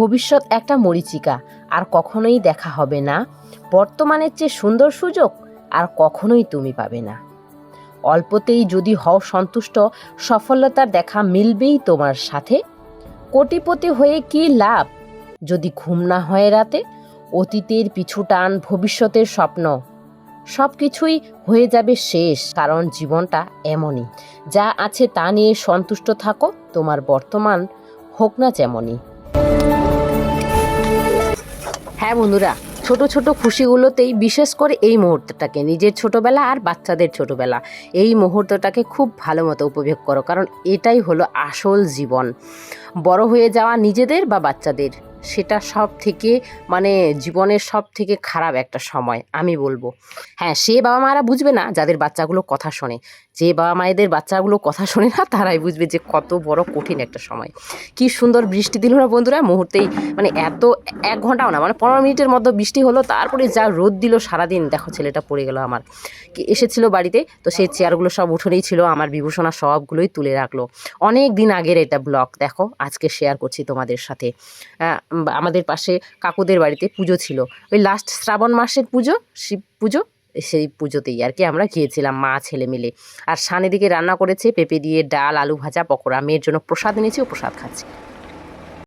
ভবিষ্যৎ একটা মরিচিকা। আর কখনোই দেখা হবে না। বর্তমানের চেয়ে সুন্দর সুযোগ আর কখনোই তুমি পাবে না। অল্পতেই যদি হও সন্তুষ্ট, সফলতার দেখা মিলবেই তোমার সাথে। কোটিপতি হয়ে কি লাভ? যদি ঘুম না হয় রাতে, অতীতের পিছু টান ভবিষ্যতের স্বপ্ন। সব কিছুই হয়ে যাবে শেষ, কারণ জীবনটা এমনই। যা আছে তা নিয়ে সন্তুষ্ট থাকো, তোমার বর্তমান হোক না যেমনই। হ্যাঁ বন্ধুরা, ছোট ছোট খুশিগুলোতেই বিশেষ করে এই মুহূর্তটাকে, নিজের ছোটবেলা আর বাচ্চাদের ছোটবেলা, এই মুহূর্তটাকে খুব ভালো মতো উপভোগ করো, কারণ এটাই হলো আসল জীবন। বড় হয়ে যাওয়া নিজেদের বা বাচ্চাদের। সেটা সব থেকে মানে জীবনের সব থেকে খারাপ একটা সময়, আমি বলব। হ্যাঁ সে বাবা মারা বুঝবে না যাদের বাচ্চাগুলো কথা শোনে। যে বাবা মায়েদের বাচ্চাগুলো কথা শোনে না, তারাই বুঝবে যে কত বড় কঠিন একটা সময়। কি সুন্দর বৃষ্টি দিল না বন্ধুরা, মুহূর্তেই মানে এত এক ঘন্টাও না মানে পনেরো মিনিটের মধ্যে বৃষ্টি হলো, তারপরে যা রোদ দিল সারাদিন, দেখো ছেলেটা পড়ে গেল আমার। কি, এসেছিল বাড়িতে, তো সেই চেয়ারগুলো সব উঠোনেই ছিল, আমার বিভূষণা সবগুলোই তুলে রাখল। অনেক দিন আগের এটা ব্লগ, দেখো আজকে শেয়ার করছি তোমাদের সাথে। আমাদের পাশে কাকুদের বাড়িতে পুজো ছিল। ওই লাস্ট শ্রাবণ মাসের পুজো, শিব পুজো, সেই পুজোতেই আর কি আমরা গিয়েছিলাম মা, ছেলে মিলে। আর সানে দিকে রান্না করেছে পেঁপে দিয়ে ডাল, আলু ভাজা, পকোড়া। মেয়ের জন্য প্রসাদ এনেছি, ও প্রসাদ খাচ্ছি।